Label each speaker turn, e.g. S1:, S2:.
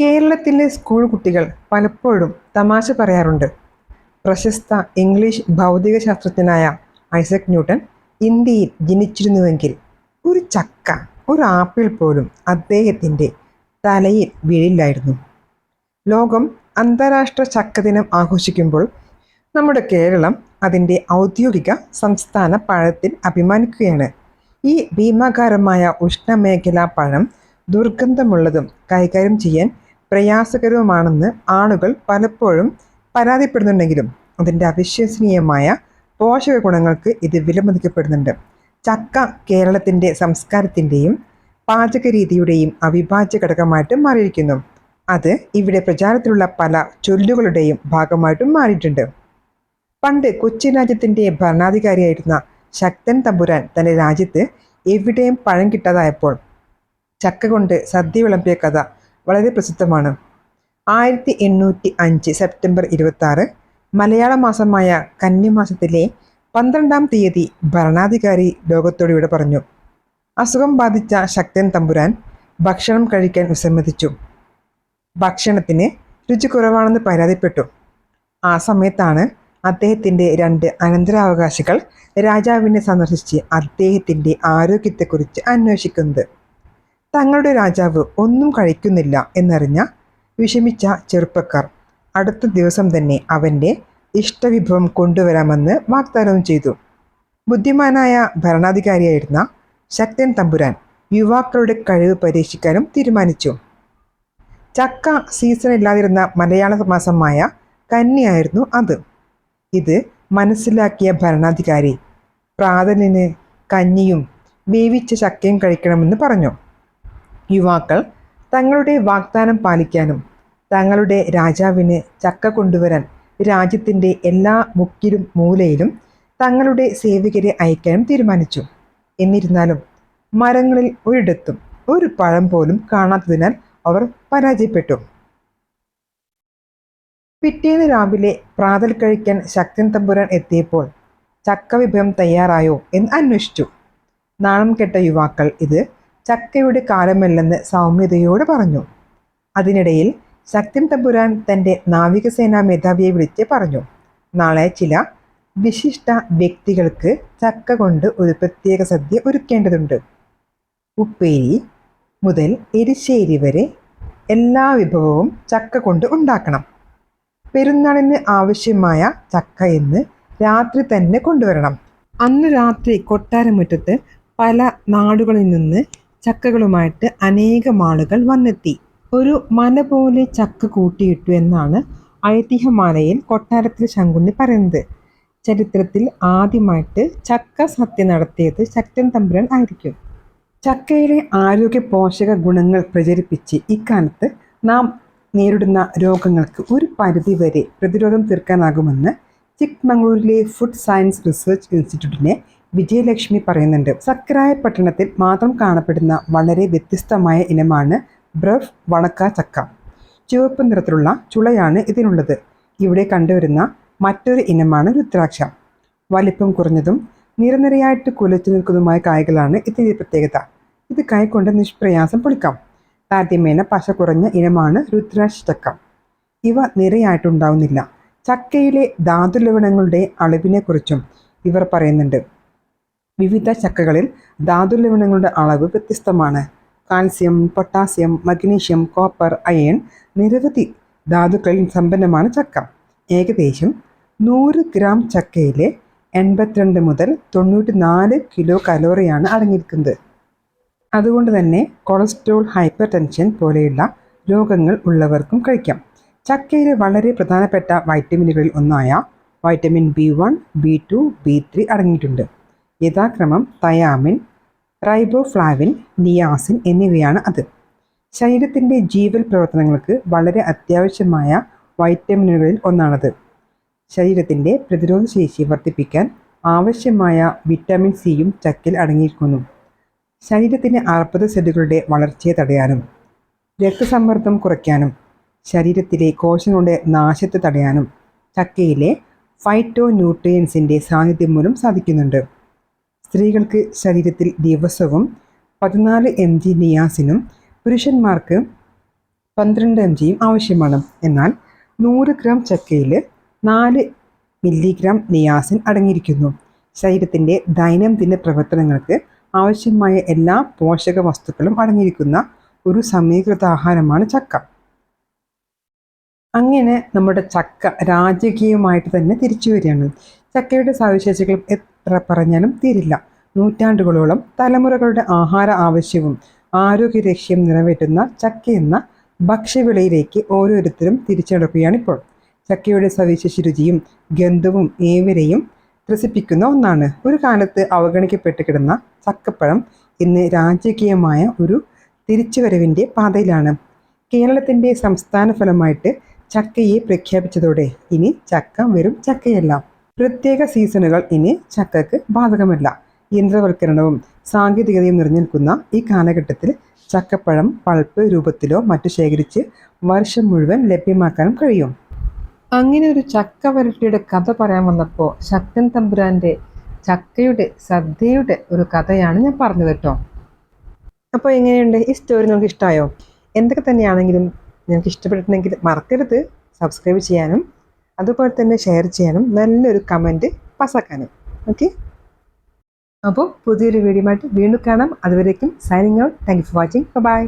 S1: കേരളത്തിലെ സ്കൂൾ കുട്ടികൾ പലപ്പോഴും തമാശ പറയാറുണ്ട്. പ്രശസ്ത ഇംഗ്ലീഷ് ഭൗതികശാസ്ത്രജ്ഞനായ ഐസക് ന്യൂട്ടൺ ഇന്ത്യയിൽ ജനിച്ചിരുന്നുവെങ്കിൽ ഒരു ചക്ക ഒരു ആപ്പിൾ പോലും അദ്ദേഹത്തിന്റെ തലയിൽ വീഴില്ലായിരുന്നു. ലോകം അന്താരാഷ്ട്ര ചക്ക ദിനം ആഘോഷിക്കുമ്പോൾ നമ്മുടെ കേരളം അതിന്റെ ഔദ്യോഗിക സംസ്ഥാന പഴത്തിൽ അഭിമാനിക്കുകയാണ്. ഈ ഭീമാകാരമായ ഉഷ്ണമേഖലാ പഴം ദുർഗന്ധമുള്ളതും കൈകാര്യം ചെയ്യാൻ പ്രയാസകരവുമാണെന്ന് ആളുകൾ പലപ്പോഴും പരാതിപ്പെടുന്നുണ്ടെങ്കിലും അതിന്റെ അവിശ്വസനീയമായ പോഷക ഗുണങ്ങൾക്ക് ഇത് വിലമതിക്കപ്പെടുന്നുണ്ട്. ചക്ക കേരളത്തിന്റെ സംസ്കാരത്തിന്റെയും പാചകരീതിയുടെയും അവിഭാജ്യ ഘടകമായിട്ട് മാറിയിരിക്കുന്നു. അത് ഇവിടെ പ്രചാരത്തിലുള്ള പല ചൊല്ലുകളുടെയും ഭാഗമായിട്ടും മാറിയിട്ടുണ്ട്. പണ്ട് കൊച്ചി രാജ്യത്തിന്റെ ഭരണാധികാരിയായിരുന്ന ശക്തൻ തമ്പുരാൻ തന്റെ രാജ്യത്ത് എവിടെയും പഴം കിട്ടാതായപ്പോൾ ചക്ക കൊണ്ട് സദ്യ വിളമ്പിയ കഥ വളരെ പ്രസിദ്ധമാണ്. ആയിരത്തി എണ്ണൂറ്റി അഞ്ച് സെപ്റ്റംബർ ഇരുപത്തി മലയാള മാസമായ കന്നിമാസത്തിലെ പന്ത്രണ്ടാം തീയതി ഭരണാധികാരി ലോകത്തോട് ഇവിടെ പറഞ്ഞു. അസുഖം ബാധിച്ച ശക്തൻ തമ്പുരാൻ ഭക്ഷണം കഴിക്കാൻ വിസമ്മതിച്ചു. ഭക്ഷണത്തിന് രുചി കുറവാണെന്ന് പരാതിപ്പെട്ടു. ആ സമയത്താണ് അദ്ദേഹത്തിന്റെ രണ്ട് അനന്തരാവകാശികൾ രാജാവിനെ സന്ദർശിച്ച് അദ്ദേഹത്തിന്റെ ആരോഗ്യത്തെക്കുറിച്ച് അന്വേഷിക്കുന്നത്. തങ്ങളുടെ രാജാവ് ഒന്നും കഴിക്കുന്നില്ല എന്നറിഞ്ഞ വിഷമിച്ച ചെറുപ്പക്കാർ അടുത്ത ദിവസം തന്നെ അവന്റെ ഇഷ്ടവിഭവം കൊണ്ടുവരാമെന്ന് വാഗ്ദാനം ചെയ്തു. ബുദ്ധിമാനായ ഭരണാധികാരിയായിരുന്ന ശക്തൻ തമ്പുരാൻ യുവാക്കളുടെ കഴിവ് പരീക്ഷിക്കാനും തീരുമാനിച്ചു. ചക്ക സീസൺ ഇല്ലാതിരുന്ന മലയാള മാസമായ കന്നിയായിരുന്നു അത്. ഇത് മനസ്സിലാക്കിയ ഭരണാധികാരി പ്രാതലിന് കഞ്ഞിയും വേവിച്ച ചക്കയും കഴിക്കണമെന്ന് പറഞ്ഞു. യുവാക്കൾ തങ്ങളുടെ വാഗ്ദാനം പാലിക്കാനും തങ്ങളുടെ രാജാവിന് ചക്ക കൊണ്ടുവരാൻ രാജ്യത്തിന്റെ എല്ലാ മുക്കിലും മൂലയിലും തങ്ങളുടെ സേവകരെ അയക്കാനും തീരുമാനിച്ചു. എന്നിരുന്നാലും മരങ്ങളിൽ ഒരിടത്തും ഒരു പഴം പോലും കാണാത്തതിനാൽ അവർ പരാജയപ്പെട്ടു. പിറ്റേന്ന് രാവിലെ പ്രാതൽ കഴിക്കാൻ ശക്തൻ തമ്പുരാൻ എത്തിയപ്പോൾ ചക്ക വിഭവം തയ്യാറായോ എന്ന് അന്വേഷിച്ചു. നാണം കെട്ട യുവാക്കൾ ഇത് ചക്കയുടെ കാലമല്ലെന്ന് സൗമ്യതയോട് പറഞ്ഞു. അതിനിടയിൽ ശക്തി തമ്പുരാൻ തന്റെ നാവികസേനാ മേധാവിയെ വിളിച്ച് പറഞ്ഞു. നാളെ ചില വിശിഷ്ട വ്യക്തികൾക്ക് ചക്ക കൊണ്ട് ഒരു പ്രത്യേക സദ്യ ഒരുക്കേണ്ടതുണ്ട്. ഉപ്പേരി മുതൽ എരിശ്ശേരി വരെ എല്ലാ വിഭവവും ചക്ക കൊണ്ട് ഉണ്ടാക്കണം. പെരുന്നാളിന് ആവശ്യമായ ചക്ക എന്ന് രാത്രി തന്നെ കൊണ്ടുവരണം. അന്ന് രാത്രി കൊട്ടാരമുറ്റത്ത് പല നാടുകളിൽ നിന്ന് ചക്കകളുമായിട്ട് അനേകം ആളുകൾ വന്നെത്തി. ഒരു മല പോലെ ചക്ക കൂട്ടിയിട്ടു എന്നാണ് ഐതിഹ്യമാലയിൽ കൊട്ടാരത്തിൽ ശങ്കുണ്ണി പറയുന്നത്. ചരിത്രത്തിൽ ആദ്യമായിട്ട് ചക്ക സത്യ നടത്തിയത് ശക്തൻ തമ്പുരാൻ ആയിരിക്കും. ചക്കയിലെ ആരോഗ്യ പോഷക ഗുണങ്ങൾ പ്രചരിപ്പിച്ച് ഇക്കാലത്ത് നാം നേരിടുന്ന രോഗങ്ങൾക്ക് ഒരു പരിധി വരെ പ്രതിരോധം തീർക്കാനാകുമെന്ന് ചിക്മംഗ്ലൂരിലെ ഫുഡ് സയൻസ് റിസർച്ച് ഇൻസ്റ്റിറ്റ്യൂട്ടിനെ വിജയലക്ഷ്മി പറയുന്നുണ്ട് സക്രായ പട്ടണത്തിൽ മാത്രം കാണപ്പെടുന്ന വളരെ വ്യത്യസ്തമായ ഇനമാണ് ബ്രഫ് വണക്ക ചക്ക. ചുവപ്പ് നിറത്തിലുള്ള ചുളയാണ് ഇതിനുള്ളത്. ഇവിടെ കണ്ടുവരുന്ന മറ്റൊരു ഇനമാണ് രുദ്രാക്ഷ. വലിപ്പം കുറഞ്ഞതും നിരനിരയായിട്ട് കുലച്ചു നിൽക്കുന്നതുമായ കായ്കളാണ് ഇതിന്റെ പ്രത്യേകത. ഇത് കൈകൊണ്ട് നിഷ്പ്രയാസം പൊളിക്കാം. താരതമ്യേന പശ കുറഞ്ഞ ഇനമാണ് രുദ്രാക്ഷ ചക്ക. ഇവ നിരയായിട്ടുണ്ടാവുന്നില്ല ചക്കയിലെ ധാതുലവണങ്ങളുടെ അളവിനെക്കുറിച്ചും ഇവർ പറയുന്നുണ്ട്. വിവിധ ചക്കകളിൽ ധാതുലവണങ്ങളുടെ അളവ് വ്യത്യസ്തമാണ്. Calcium potassium magnesium copper iron നിരവധി ധാതുക്കളിൽ സമ്പന്നമാണ് ചക്ക. ഏകദേശം നൂറ് ഗ്രാം ചക്കയിലെ എൺപത്തിരണ്ട് മുതൽ തൊണ്ണൂറ്റി നാല് കിലോ കലോറിയാണ് അടങ്ങിയിരിക്കുന്നത്. അതുകൊണ്ട് തന്നെ കൊളസ്ട്രോൾ ഹൈപ്പർ ടെൻഷൻ പോലെയുള്ള രോഗങ്ങൾ ഉള്ളവർക്കും കഴിക്കാം. ചക്കയിലെ വളരെ പ്രധാനപ്പെട്ട വൈറ്റമിനുകളിൽ ഒന്നായ vitamin B one B two B three അടങ്ങിയിട്ടുണ്ട്. യഥാക്രമം തയാമിൻ റൈബോഫ്ലാവിൻ നിയാസിൻ എന്നിവയാണ് അത്. ശരീരത്തിന്റെ ജീവൽ പ്രവർത്തനങ്ങൾക്ക് വളരെ അത്യാവശ്യമായ വൈറ്റമിനുകളിൽ ഒന്നാണത്. ശരീരത്തിന്റെ പ്രതിരോധ ശേഷി വർദ്ധിപ്പിക്കാൻ ആവശ്യമായ വിറ്റാമിൻ സിയും ചക്കിൽ അടങ്ങിയിരിക്കുന്നു. ശരീരത്തിന്റെ അർബുദ സെല്ലുകളുടെ വളർച്ചയെ തടയാനും രക്തസമ്മർദ്ദം കുറയ്ക്കാനും ശരീരത്തിലെ കോശങ്ങളുടെ നാശത്തെ തടയാനും ചക്കയിലെ ഫൈറ്റോ ന്യൂട്രിയൻസിന്റെ സാന്നിധ്യം മൂലം സാധിക്കുന്നുണ്ട്. സ്ത്രീകൾക്ക് ശരീരത്തിൽ ദിവസവും പതിനാല് എം ജി നിയാസിനും പുരുഷന്മാർക്ക് പന്ത്രണ്ട് എം ജിയും ആവശ്യമാണ്. എന്നാൽ നൂറ് ഗ്രാം ചക്കയിൽ നാല് മില്ലിഗ്രാം നിയാസിൻ അടങ്ങിയിരിക്കുന്നു. ശരീരത്തിന്റെ ദൈനംദിന പ്രവർത്തനങ്ങൾക്ക് ആവശ്യമായ എല്ലാ പോഷക വസ്തുക്കളും അടങ്ങിയിരിക്കുന്ന ഒരു സമീകൃത ആഹാരമാണ് ചക്ക. അങ്ങനെ നമ്മുടെ ചക്ക രാജകീയമായിട്ട് തന്നെ തിരിച്ചു വരികയാണ്. ചക്കയുടെ സവിശേഷതകൾ എത്ര പറഞ്ഞാലും തീരില്ല. നൂറ്റാണ്ടുകളോളം തലമുറകളുടെ ആഹാര ആവശ്യവും ആരോഗ്യരക്ഷ്യം നിറവേറ്റുന്ന ചക്ക എന്ന ഭക്ഷ്യവിളയിലേക്ക് ഓരോരുത്തരും തിരിച്ചടക്കുകയാണിപ്പോൾ. ചക്കയുടെ സവിശേഷ രുചിയും ഗന്ധവും ഏവരെയും ത്രസിപ്പിക്കുന്ന ഒന്നാണ്. ഒരു കാലത്ത് അവഗണിക്കപ്പെട്ട് കിടന്ന ചക്കപ്പഴം ഇന്ന് രാജകീയമായ ഒരു തിരിച്ചുവരവിന്റെ പാതയിലാണ്. കേരളത്തിന്റെ സംസ്ഥാന ഫലമായിട്ട് ചക്കയെ പ്രഖ്യാപിച്ചതോടെ ഇനി ചക്ക വെറും ചക്കയല്ല. പ്രത്യേക സീസണുകൾ ഇനി ചക്കക്ക് ബാധകമല്ല. യന്ത്രവൽക്കരണവും സാങ്കേതികതയും നിറഞ്ഞിരിക്കുന്ന ഈ കാലഘട്ടത്തിൽ ചക്കപ്പഴം പൾപ്പ് രൂപത്തിലോ മറ്റു ശേഖരിച്ച് വർഷം മുഴുവൻ ലഭ്യമാക്കാനും കഴിയും. അങ്ങനെ ഒരു ചക്ക വരട്ടിയുടെ കഥ പറയാൻ വന്നപ്പോൾ ശക്തൻ തമ്പുരാന്റെ ചക്കയുടെ സദ്യയുടെ ഒരു കഥയാണ് ഞാൻ പറഞ്ഞത് കേട്ടോ. അപ്പോൾ എങ്ങനെയുണ്ട്? ഈ സ്റ്റോറി നിങ്ങൾക്ക് ഇഷ്ടമായോ എന്തൊക്കെ തന്നെയാണെങ്കിലും നിങ്ങൾക്ക് ഇഷ്ടപ്പെട്ടിട്ടുണ്ടെങ്കിൽ മറക്കരുത്. സബ്സ്ക്രൈബ് ചെയ്യാനും അതുപോലെ തന്നെ ഷെയർ ചെയ്യാനും നല്ലൊരു കമന്റ് പാസ്സാക്കാനും ഓക്കെ അപ്പോൾ പുതിയൊരു വീഡിയോ ആയിട്ട് വീണ്ടും കാണാം. അതുവരേക്കും signing out thank you for watching bye